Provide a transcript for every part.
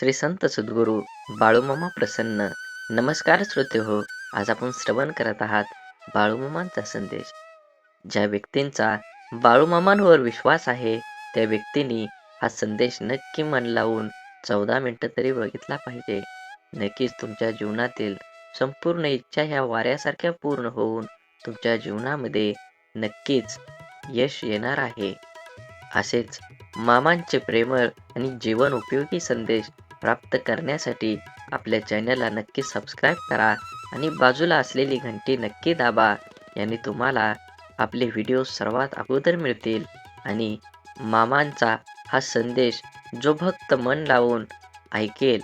श्री संत सद्गुरू बाळूमामा प्रसन्न. नमस्कार श्रोते हो आज आपण श्रवण करत आहात बाळूमामांचा संदेश. ज्या व्यक्तींचा बाळूमामांवर विश्वास आहे त्या व्यक्तींनी हा संदेश नक्की मन लावून चौदा मिनटं तरी बघितला पाहिजे. नक्कीच तुमच्या जीवनातील संपूर्ण इच्छा ह्या वाऱ्यासारख्या पूर्ण होऊन तुमच्या जीवनामध्ये नक्कीच यश येणार आहे. असेच मामांचे प्रेमळ आणि जीवन उपयोगी संदेश प्राप्त करण्यासाठी आपल्या चॅनलला नक्की सबस्क्राईब करा आणि बाजूला असलेली घंटी नक्की दाबा. याने तुम्हाला आपले व्हिडिओ सर्वात अगोदर मिळतील. आणि मामांचा हा संदेश जो भक्त मन लावून ऐकेल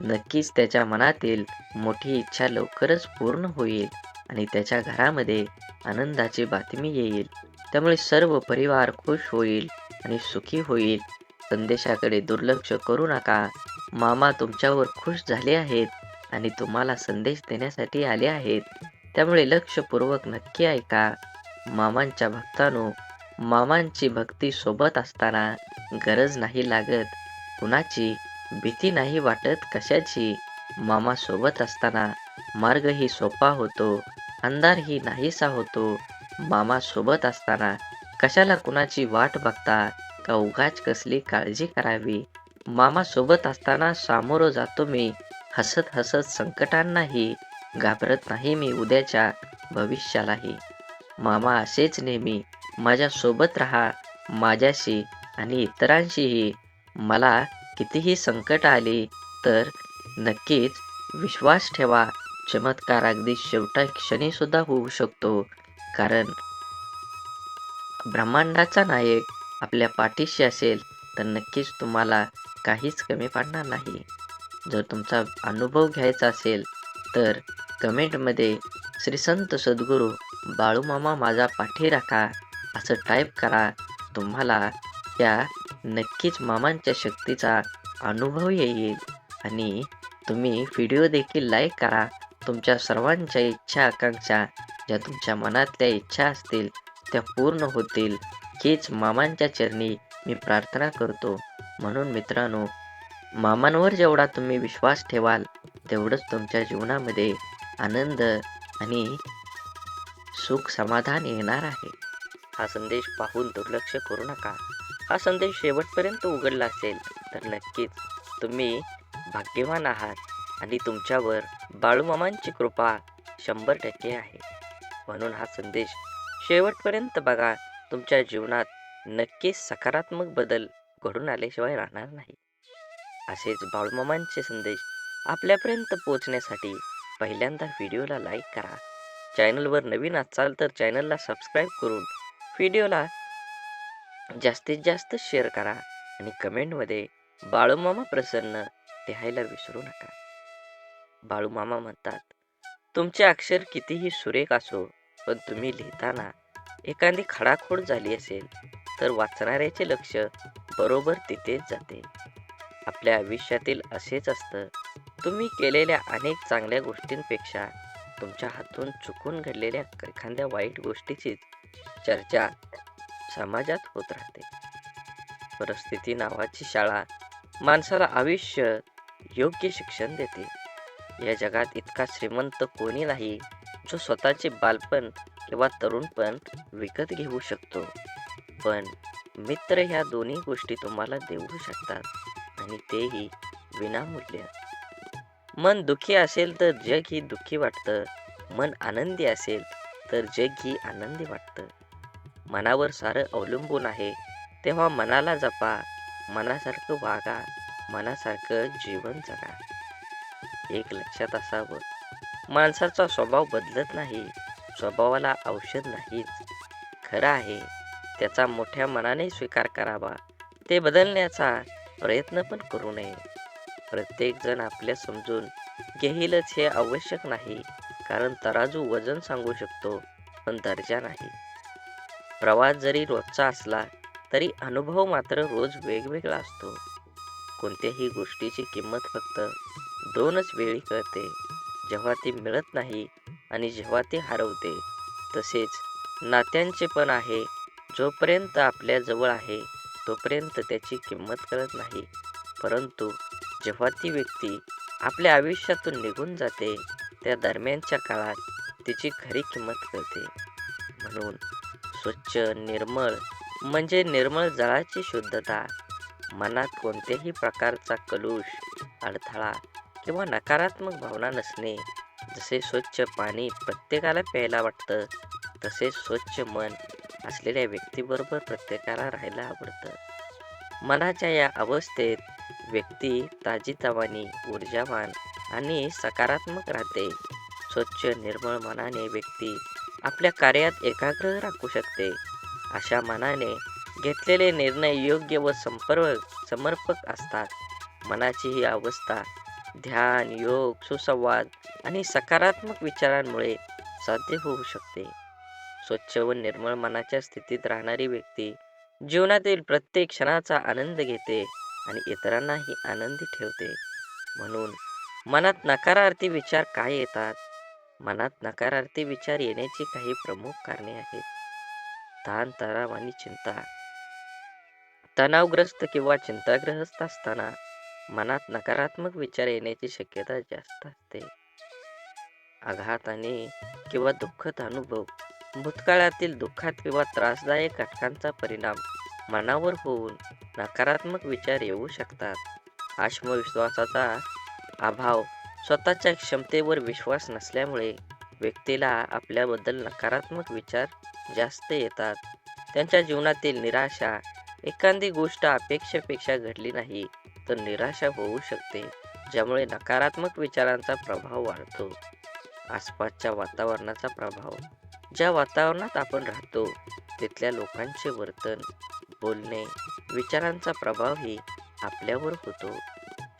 नक्कीच त्याच्या मनातील मोठी इच्छा लवकरच पूर्ण होईल आणि त्याच्या घरामध्ये आनंदाची बातमी येईल. त्यामुळे सर्व परिवार खुश होईल आणि सुखी होईल. संदेशाकडे दुर्लक्ष करू नका. मामा तुमच्यावर खुश झाले आहेत आणि तुम्हाला संदेश देण्यासाठी आले आहेत. त्यामुळे लक्षपूर्वक नक्की ऐका. मामांच्या भक्तानो मामांची भक्ती सोबत असताना गरज नाही लागत. कुणाची? भीती नाही वाटत कशाची? मामा सोबत असताना मार्गही सोपा होतो अंधारही नाहीसा होतो. मामा सोबत असताना कशाला कुणाची वाट बघता? का उगाच कसली काळजी करावी? मामा सोबत असताना सामोरं जातो मी. हसत हसत संकटांनाही घाबरत नाही मी उद्याच्या भविष्यालाही. मामा असेच नेहमी माझ्यासोबत राहा माझ्याशी आणि इतरांशीही. मला कितीही संकट आले तर नक्कीच विश्वास ठेवा चमत्कार अगदी शेवटा क्षणी सुद्धा होऊ शकतो. कारण ब्रह्मांडाचा नायक आपल्या पाठीशी असेल तर नक्कीच तुम्हाला काहीच कमी पडणार नाही. जर तुमचा अनुभव घ्यायचा असेल तर कमेंटमध्ये श्री संत सद्गुरू बाळूमामा माझा पाठी राखा असं टाईप करा. तुम्हाला या नक्कीच मामांच्या शक्तीचा अनुभव येईल. आणि तुम्ही व्हिडिओ देखील लाईक करा. तुमच्या सर्वांच्या इच्छा आकांक्षा ज्या तुमच्या मनातल्या इच्छा असतील त्या पूर्ण होतील. हीच मामांच्या चरणी मी प्रार्थना करतो. म्हणून मित्रांनो मामांवर जेवढा तुम्ही विश्वास ठेवाल तेवढंच तुमच्या जीवनामध्ये आनंद आणि सुख समाधान येणार आहे. हा संदेश पाहून दुर्लक्ष करू नका. हा संदेश शेवटपर्यंत उघडला असेल तर नक्कीच तुम्ही भाग्यवान आहात आणि तुमच्यावर बाळूमामांची कृपा शंभर टक्के आहे. म्हणून हा संदेश शेवटपर्यंत बघा तुमच्या जीवनात नक्कीच सकारात्मक बदल घडून आल्याशिवाय राहणार नाही. असेच बाळूमामांचे संदेश आपल्यापर्यंत पोहोचण्यासाठी पहिल्यांदा व्हिडिओला लाईक करा. चॅनलवर नवीन असाल तर चॅनलला सबस्क्राईब करून व्हिडिओला जास्तीत जास्त शेअर करा आणि कमेंटमध्ये बाळूमामा प्रसन्न लिहायला विसरू नका. बाळूमामा म्हणतात तुमचे अक्षर कितीही सुरेख असो पण तुम्ही लिहिताना एखादी खडाखोड झाली असेल तर वाचणाऱ्याचे लक्ष बरोबर तिथेच जाते. आपल्या आयुष्यातील असेच असतं. तुम्ही केलेल्या अनेक चांगल्या गोष्टींपेक्षा तुमच्या हातून चुकून घडलेल्या एखाद्या वाईट गोष्टीचीच चर्चा समाजात होत राहते. परिस्थिती नावाची शाळा माणसाला आयुष्य योग्य शिक्षण देते. या जगात इतका श्रीमंत कोणी नाही जो स्वतःचे बालपण किंवा तरुणपण विकत घेऊ शकतो. पण मित्र ह्या दोन्ही गोष्टी तुम्हाला देऊ शकतात. आणि तेही विनामूल्य. मन दुःखी असेल तर जग ही दुःखी वाटतं. मन आनंदी असेल तर जग ही आनंदी वाटतं. मनावर सारं अवलंबून आहे. तेव्हा मनाला जपा. मनासारखं वागा. मनासारखं जीवन जगा. एक लक्षात असावं. माणसाचा स्वभाव बदलत नाही. स्वभावाला औषध नाहीच. खरं आहे. त्याचा मोठ्या मनाने स्वीकार करावा. ते बदलण्याचा प्रयत्न पण करू नये. प्रत्येकजण आपल्या समजून घेईलच हे आवश्यक नाही कारण तराजू वजन सांगू शकतो पण दर्जा नाही. प्रवास जरी रोजचा असला तरी अनुभव मात्र रोज वेगवेगळा असतो. कोणत्याही गोष्टीची किंमत फक्त दोनच वेळी कळते. जेव्हा ती मिळत नाही आणि जेव्हा ती हरवते तसेच नात्यांचे पण आहे. जोपर्यंत आपल्याजवळ आहे तोपर्यंत त्याची किंमत कळत नाही. परंतु जेव्हा ती व्यक्ती आपल्या आयुष्यातून निघून जाते त्या दरम्यानच्या काळात तिची खरी किंमत कळते. म्हणून स्वच्छ निर्मळ म्हणजे निर्मळ जळाची शुद्धता मनात कोणत्याही प्रकारचा कलुष अडथळा किंवा नकारात्मक भावना नसणे जसे स्वच्छ पाणी प्रत्येकाला प्यायला वाटतं तसे स्वच्छ मन असलेल्या व्यक्तीबरोबर प्रत्येकाला राहायला आवडतं. मनाच्या या अवस्थेत व्यक्ती ताजीतवानी ऊर्जावान आणि सकारात्मक राहते. स्वच्छ निर्मळ मनाने व्यक्ती आपल्या कार्यात एकाग्र राखू शकते. अशा मनाने घेतलेले निर्णय योग्य व संपर्क समर्पक असतात. मनाची ही अवस्था ध्यान योग सुसंवाद आणि सकारात्मक विचारांमुळे साध्य होऊ शकते. स्वच्छ व निर्मळ मनाच्या स्थितीत राहणारी व्यक्ती जीवनातील प्रत्येक क्षणाचा आनंद घेते आणि इतरांनाही आनंदी ठेवते. म्हणून मनात नकारार्थी विचार काय येतात? मनात नकारार्थी विचार येण्याची काही प्रमुख कारणे आहेत. ताण तणाव आणि चिंता. तणावग्रस्त किंवा चिंताग्रस्त असताना मनात नकारात्मक विचार येण्याची शक्यता जास्त असते. आघात आणि किंवा दुःखद अनुभव भूतकाळातील दुःखात किंवा त्रासदायक घटकांचा परिणाम मनावर होऊन नकारात्मक विचार येऊ शकतात. आत्मविश्वासाचा अभाव स्वतःच्या क्षमतेवर विश्वास नसल्यामुळे व्यक्तीला आपल्याबद्दल नकारात्मक विचार जास्त येतात. त्यांच्या जीवनातील निराशा एखादी गोष्ट अपेक्षेपेक्षा घडली नाही तर निराशा होऊ शकते ज्यामुळे नकारात्मक विचारांचा प्रभाव वाढतो. आसपासच्या वातावरणाचा प्रभाव ज्या वातावरणात आपण राहतो तिथल्या लोकांचे वर्तन बोलणे विचारांचा प्रभावही आपल्यावर होतो.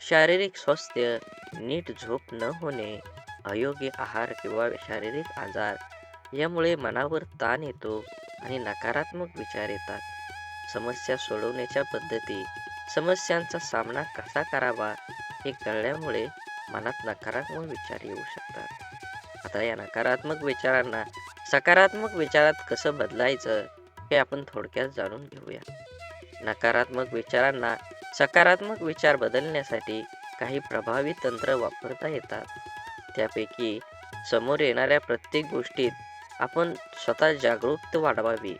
शारीरिक स्वास्थ्य नीट झोप न होणे अयोग्य आहार किंवा शारीरिक आजार यामुळे मनावर ताण येतो आणि नकारात्मक विचार येतात. समस्या सोडवण्याच्या पद्धती समस्यांचा सामना कसा करावा हे कळल्यामुळे मनात नकारात्मक विचार येऊ शकतात. आता या नकारात्मक विचारांना सकारात्मक विचारात कसं बदलायचं हे आपण थोडक्यात जाणून घेऊया. नकारात्मक विचारांना सकारात्मक विचार बदलण्यासाठी काही प्रभावी तंत्र वापरता येतात. त्यापैकी समोर येणाऱ्या प्रत्येक गोष्टीत आपण स्वतः जागरूकता वाढवावी.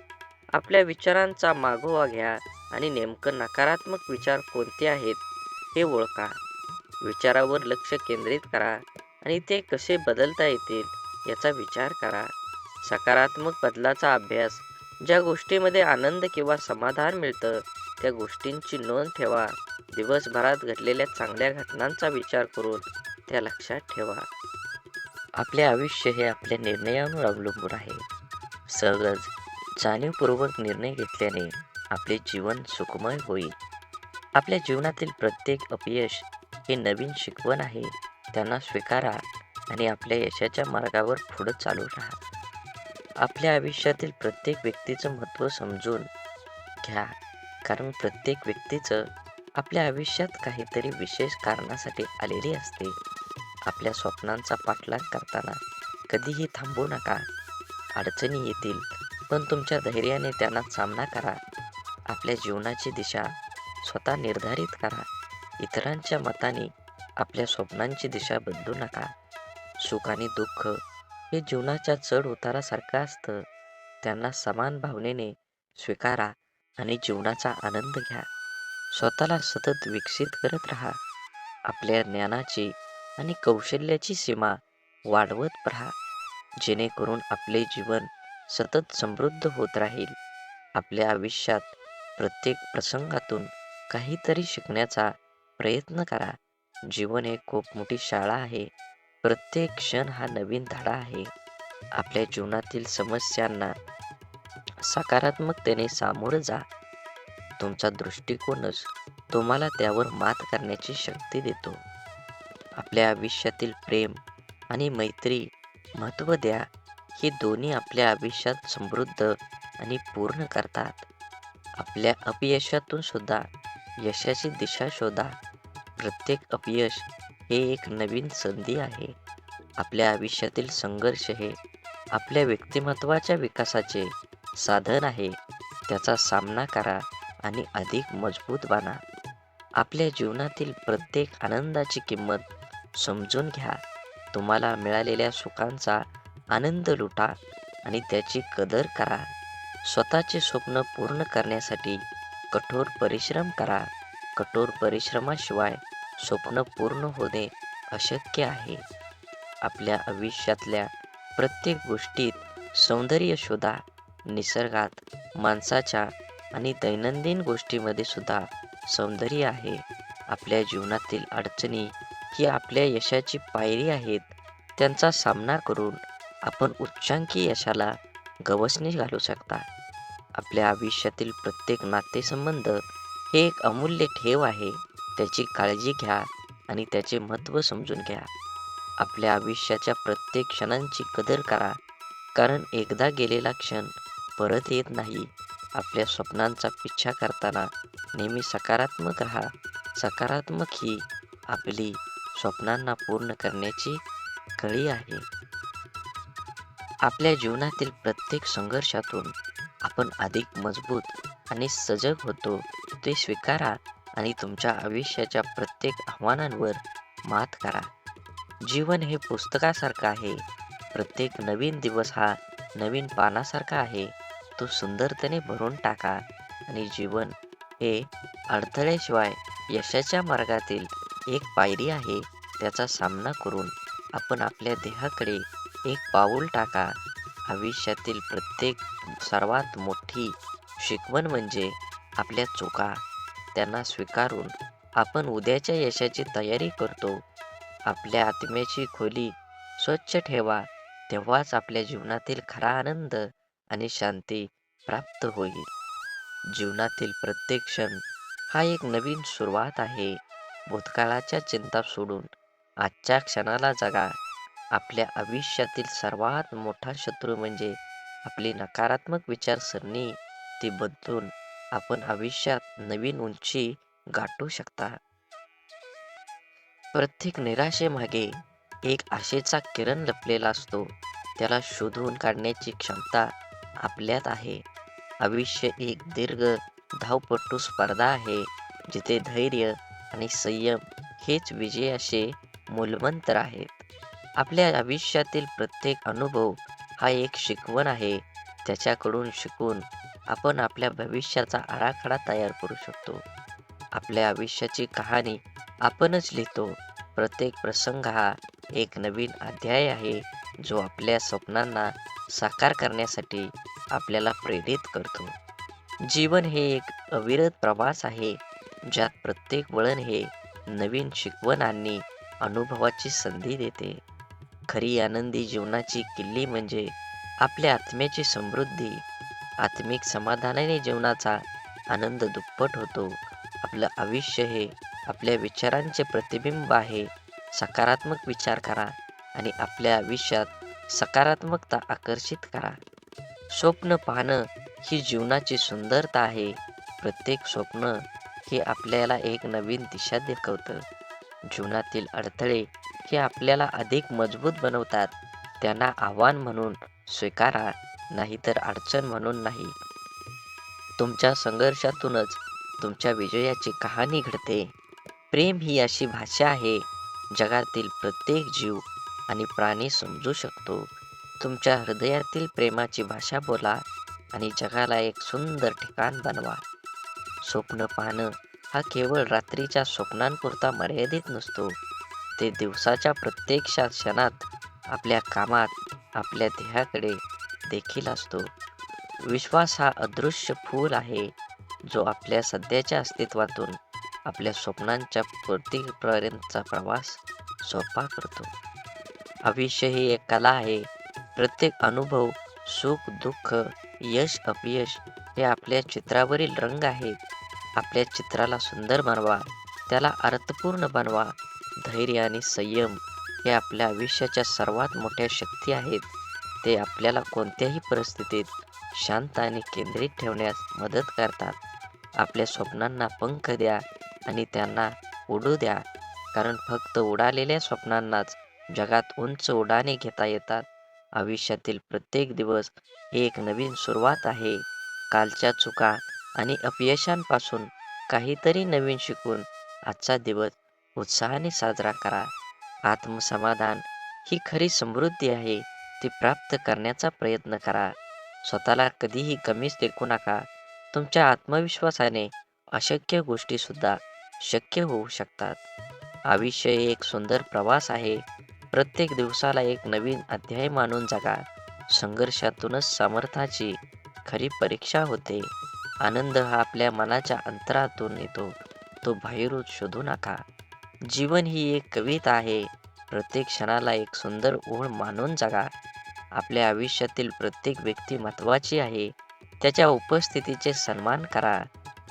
आपल्या विचारांचा मागोवा घ्या आणि नेमकं नकारात्मक विचार कोणते आहेत हे ओळखा. विचारावर लक्ष केंद्रित करा आणि ते कसे बदलता येतील याचा विचार करा. सकारात्मक बदलाचा अभ्यास. ज्या गोष्टीमध्ये आनंद किंवा समाधान मिळतं त्या गोष्टींची नोंद ठेवा. दिवसभरात घडलेल्या चांगल्या घटनांचा विचार करून त्या लक्षात ठेवा. आपले आयुष्य हे आपल्या निर्णयांवर अवलंबून आहे. सहज जाणीवपूर्वक निर्णय घेतल्याने आपले जीवन सुखमय होईल. आपल्या जीवनातील प्रत्येक अपयश हे नवीन शिकवण आहे. त्यांना स्वीकारा आणि आपल्या यशाच्या मार्गावर पुढं चालू राहा. आपल्या आयुष्यातील प्रत्येक व्यक्तीचं महत्त्व समजून घ्या. कारण प्रत्येक व्यक्तीचं आपल्या आयुष्यात काहीतरी विशेष कारणासाठी आलेली असते. आपल्या स्वप्नांचा पाठलाग करताना कधीही थांबू नका. अडचणी येतील पण तुमच्या धैर्याने त्यांना सामना करा. आपल्या जीवनाची दिशा स्वतः निर्धारित करा. इतरांच्या मताने आपल्या स्वप्नांची दिशा बदलू नका. सुख आणि दुःख हे जीवनाच्या चढ उतारासारखं असतं. त्यांना समान भावनेने स्वीकारा आणि जीवनाचा आनंद घ्या. स्वतःला सतत विकसित करत राहा. आपल्या ज्ञानाची आणि कौशल्याची सीमा वाढवत राहा. जेणेकरून आपले जीवन सतत समृद्ध होत राहील. आपल्या आयुष्यात प्रत्येक प्रसंगातून काहीतरी शिकण्याचा प्रयत्न करा. जीवन एक खूप मोठी शाळा आहे. प्रत्येक क्षण हा नवीन धडा आहे. आपल्या जीवनातील समस्यांना सकारात्मकतेने सामोरं जा. तुमचा दृष्टिकोनच तुम्हाला त्यावर मात करण्याची शक्ती देतो. आपल्या आयुष्यातील प्रेम आणि मैत्री महत्त्व द्या. हे दोन्ही आपल्या आयुष्यात समृद्ध आणि पूर्ण करतात. आपल्या अपयशातून सुद्धा यशाची दिशा शोधा. प्रत्येक अपयश हे एक नवीन संधी आहे. आपल्या आयुष्यातील संघर्ष हे आपल्या व्यक्तिमत्वाच्या विकासाचे साधन आहे. त्याचा सामना करा आणि अधिक मजबूत बना. आपल्या जीवनातील प्रत्येक आनंदाची किंमत समजून घ्या. तुम्हाला मिळालेल्या सुखांचा आनंद लुटा आणि त्याची कदर करा. स्वतःचे स्वप्न पूर्ण करण्यासाठी कठोर परिश्रम करा. कठोर परिश्रमाशिवाय स्वप्न पूर्ण होणे अशक्य आहे. आपल्या आयुष्यातल्या प्रत्येक गोष्टीत सौंदर्य शोधा निसर्गात माणसाच्या आणि दैनंदिन गोष्टीमध्ये सुद्धा सौंदर्य आहे. आपल्या जीवनातील अडचणी ही आपल्या यशाची पायरी आहेत. त्यांचा सामना करून आपण उच्चांकी यशाला गवसणी घालू शकता. आपल्या आयुष्यातील प्रत्येक नातेसंबंध हे एक अमूल्य ठेव आहे. त्याची काळजी घ्या आणि त्याचे महत्त्व समजून घ्या. आपल्या आयुष्याच्या प्रत्येक क्षणांची कदर करा. कारण एकदा गेलेला क्षण परत येत नाही. आपल्या स्वप्नांचा पिच्छा करताना नेहमी सकारात्मक राहा. सकारात्मक ही आपली स्वप्नांना पूर्ण करण्याची कळी आहे. आपल्या जीवनातील प्रत्येक संघर्षातून आपण अधिक मजबूत आणि सजग होतो ते स्वीकारा. आणि तुमच्या आयुष्याच्या प्रत्येक आव्हानांवर मात करा. जीवन हे पुस्तकासारखं आहे. प्रत्येक नवीन दिवस हा नवीन पानासारखा आहे. तो सुंदरतेने भरून टाका आणि जीवन हे अडथळ्याशिवाय यशाच्या मार्गातील एक पायरी आहे. त्याचा सामना करून आपण आपल्या देहाकडे एक पाऊल टाका. आयुष्यातील प्रत्येक सर्वात मोठी शिकवण म्हणजे आपल्या चुका त्यांना स्वीकारून आपण उद्याच्या यशाची तयारी करतो. आपल्या आत्म्याची खोली स्वच्छ ठेवा तेव्हाच आपल्या जीवनातील खरा आनंद आणि शांती प्राप्त होईल. जीवनातील प्रत्येक क्षण हा एक नवीन सुरुवात आहे. भूतकाळाच्या चिंता सोडून आजच्या क्षणाला जगा. आपल्या आयुष्यातील सर्वात मोठा शत्रू म्हणजे आपली नकारात्मक विचारसरणी ती बदलून आपण आयुष्यात नवीन उंची गाठू शकता. प्रत्येक निराशेमागे एक आशेचा किरण लपलेला असतो. त्याला शोधून काढण्याची क्षमता आपल्यात आहे. आयुष्य एक दीर्घ धावपटू स्पर्धा आहे जिथे धैर्य आणि संयम हेच विजयाचे मूलमंत्र आहेत आपल्या आयुष्यातील प्रत्येक अनुभव हा एक शिकवण आहे. त्याच्याकडून शिकून आपण आपल्या भविष्याचा आराखडा तयार करू शकतो. आपल्या आयुष्याची कहाणी आपणच लिहितो. प्रत्येक प्रसंग हा एक नवीन अध्याय आहे जो आपल्या स्वप्नांना साकार करण्यासाठी आपल्याला प्रेरित करतो. जीवन हे एक अविरत प्रवास आहे ज्यात प्रत्येक वळण हे नवीन शिकवण आणि अनुभवाची संधी देते. खरी आनंदी जीवनाची किल्ली म्हणजे आपल्या आत्म्याची समृद्धी आत्मिक समाधानाने जीवनाचा आनंद दुप्पट होतो. आपलं आयुष्य हे आपल्या विचारांचे प्रतिबिंब आहे. सकारात्मक विचार करा आणि आपल्या आयुष्यात सकारात्मकता आकर्षित करा. स्वप्न पाहणं ही जीवनाची सुंदरता आहे. प्रत्येक स्वप्न हे आपल्याला एक नवीन दिशा दाखवतं. जीवनातील अडथळे हे आपल्याला अधिक मजबूत बनवतात. त्यांना आव्हान म्हणून स्वीकारा. नाहीतर अडचण म्हणून नाही. तुमच्या संघर्षातूनच तुमच्या विजयाची कहाणी घडते. प्रेम ही अशी भाषा आहे जगातील प्रत्येक जीव आणि प्राणी समजू शकतो. तुमच्या हृदयातील प्रेमाची भाषा बोला आणि जगाला एक सुंदर ठिकाण बनवा. स्वप्न पाहणं हा केवळ रात्रीच्या स्वप्नांपुरता मर्यादित नसतो. ते दिवसाच्या प्रत्येक क्षणात आपल्या कामात आपल्या देहाकडे देखील असतो. विश्वास हा अदृश्य फूल आहे जो आपल्या सध्याच्या अस्तित्वातून आपल्या स्वप्नांच्या पूर्तीपर्यंतचा प्रवास सोपा करतो. आयुष्य ही एक कला आहे. प्रत्येक अनुभव सुख दुःख यश अपयश हे आपल्या चित्रावरील रंग आहेत आपल्या चित्राला सुंदर बनवा त्याला अर्थपूर्ण बनवा. धैर्य आणि संयम हे आपल्या आयुष्याच्या सर्वात मोठ्या शक्ती आहेत. ते आपल्याला कोणत्याही परिस्थितीत शांत आणि केंद्रित ठेवण्यास मदत करतात. आपल्या स्वप्नांना पंख द्या आणि त्यांना उडू द्या. कारण फक्त उडालेल्या स्वप्नांनाच जगात उंच उडाणे घेता येतात. आयुष्यातील प्रत्येक दिवस ही एक नवीन सुरुवात आहे. कालच्या चुका आणि अपयशांपासून काहीतरी नवीन शिकून आजचा दिवस उत्साहाने साजरा करा. आत्मसमाधान ही खरी समृद्धी आहे. ती प्राप्त करण्याचा प्रयत्न करा. स्वतःला कधीही कमीच देखू नका. तुमच्या आत्मविश्वासाने अशक्य गोष्टीसुद्धा शक्य होऊ शकतात. आयुष्य एक सुंदर प्रवास आहे. प्रत्येक दिवसाला एक नवीन अध्याय मानून जगा. संघर्षातूनच सामर्थ्याची खरी परीक्षा होते. आनंद हा आपल्या मनाच्या अंतरातून येतो. तो बाहेरून शोधू नका. जीवन ही एक कविता आहे. प्रत्येक क्षणाला एक सुंदर ओळ मानून जगा. आपल्या आयुष्यातील प्रत्येक व्यक्ती महत्त्वाची आहे. त्याच्या उपस्थितीचे सन्मान करा.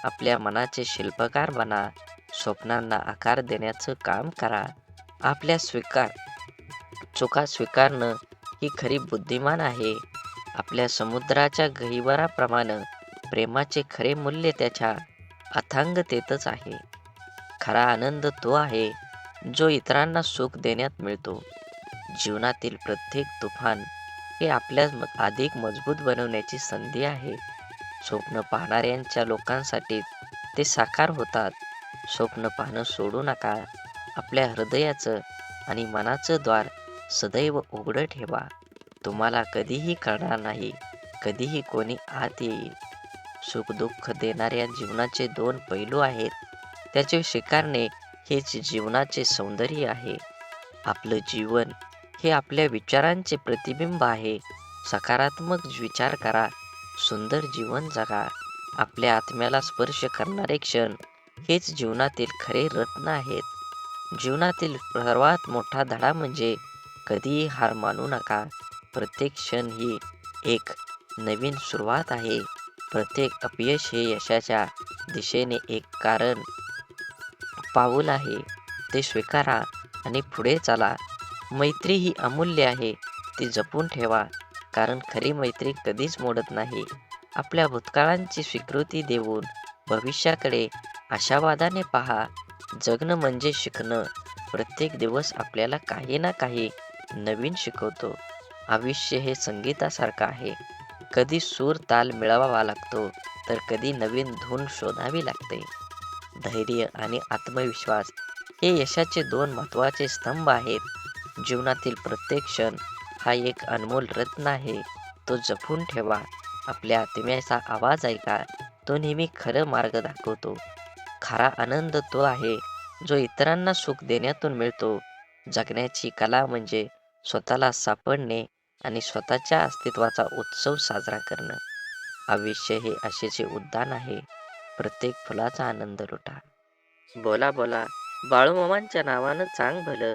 आपल्या मनाचे शिल्पकार बना. स्वप्नांना आकार देण्याचं काम करा. आपल्या स्वीकार चुका स्वीकारणं ही खरी बुद्धिमान आहे. आपल्या समुद्राच्या गहिवराप्रमाणे प्रेमाचे खरे मूल्य त्याच्या अथांगतेतच आहे. खरा आनंद तो आहे जो इतरांना सुख देण्यात मिळतो. जीवनातील प्रत्येक तुफान हे आपल्यास म- अधिक मजबूत बनवण्याची संधी आहे. स्वप्न पाहणाऱ्यांच्या लोकांसाठी ते साकार होतात. स्वप्न पाहणं सोडू नका. आपल्या हृदयाचं आणि मनाचं द्वार सदैव उघडं ठेवा. तुम्हाला कधीही कळणार नाही कधीही कोणी आत येईल. सुख दुःख देणाऱ्या जीवनाचे दोन पैलू आहेत. त्याचे स्वीकारणे हेच जीवनाचे सौंदर्य आहे. आपलं जीवन हे आपल्या विचारांचे प्रतिबिंब आहे. सकारात्मक विचार करा. सुंदर जीवन जगा. आपल्या आत्म्याला स्पर्श करणारे क्षण हेच जीवनातील खरे रत्न आहेत. जीवनातील सर्वात मोठा धडा म्हणजे कधीही हार मानू नका. प्रत्येक क्षण ही एक नवीन सुरुवात आहे. प्रत्येक अपयश हे यशाच्या दिशेने एक कारण. पाऊल आहे. ते स्वीकारा आणि पुढे चला. मैत्री ही अमूल्य आहे. ती जपून ठेवा कारण खरी मैत्री कधीच मोडत नाही. आपल्या भूतकाळांची स्वीकृती देऊन भविष्याकडे आशावादाने पहा. जगणं म्हणजे शिकणं. प्रत्येक दिवस आपल्याला काही ना काही नवीन शिकवतो. आयुष्य हे संगीतासारखं आहे. कधी सूर ताल मिळवावा लागतो तर कधी नवीन धून शोधावी लागते. धैर्य आणि आत्मविश्वास हे यशाचे दोन महत्त्वाचे स्तंभ आहेत. जीवनातील प्रत्येक क्षण हा एक अनमोल रत्न आहे. तो जपून ठेवा. आपल्या आत्म्याचा आवाज ऐका. तो नेहमी खरं मार्ग दाखवतो. खरा आनंद तो आहे जो इतरांना सुख देण्यातून मिळतो. जगण्याची कला म्हणजे स्वतःला सापडणे आणि स्वतःच्या अस्तित्वाचा उत्सव साजरा करणं. आयुष्य हे आशेचे उद्यान आहे. प्रत्येक फुलाचा आनंद लुटा. बोला बोला. बाळूमामांच्या नावानं चांग भलं.